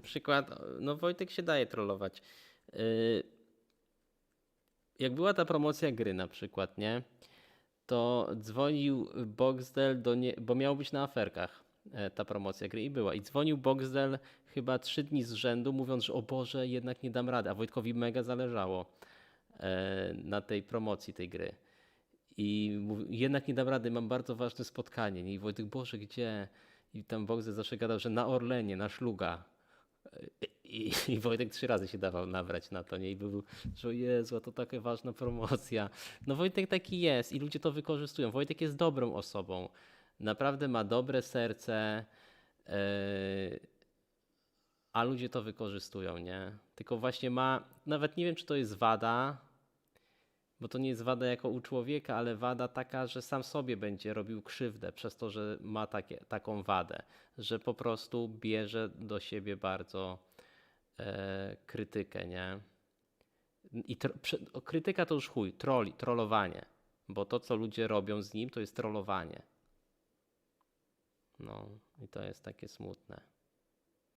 Przykład, no Wojtek się daje trollować. Yy, Jak była ta promocja gry na przykład, nie? To dzwonił Boxdel do nie, bo miał być na aferkach e, ta promocja gry i była. I dzwonił Boxdel chyba trzy dni z rzędu, mówiąc, że o Boże, jednak nie dam rady. A Wojtkowi mega zależało e, na tej promocji tej gry. I mówił, jednak nie dam rady, mam bardzo ważne spotkanie. nie? I Wojtek, Boże, gdzie? I tam Boxdel zawsze gadał, że na Orlenie, na Szluga. I, I Wojtek trzy razy się dawał nabrać na to, nie? I był, że Jezu, to taka ważna promocja. No Wojtek taki jest i ludzie to wykorzystują. Wojtek jest dobrą osobą. Naprawdę ma dobre serce, yy, a ludzie to wykorzystują, nie? Tylko właśnie ma, nawet nie wiem, czy to jest wada, bo to nie jest wada jako u człowieka, ale wada taka, że sam sobie będzie robił krzywdę przez to, że ma takie, taką wadę, że po prostu bierze do siebie bardzo e, krytykę, nie? I tro, krytyka to już chuj, troli, trollowanie, bo to, co ludzie robią z nim, to jest trollowanie. No i to jest takie smutne.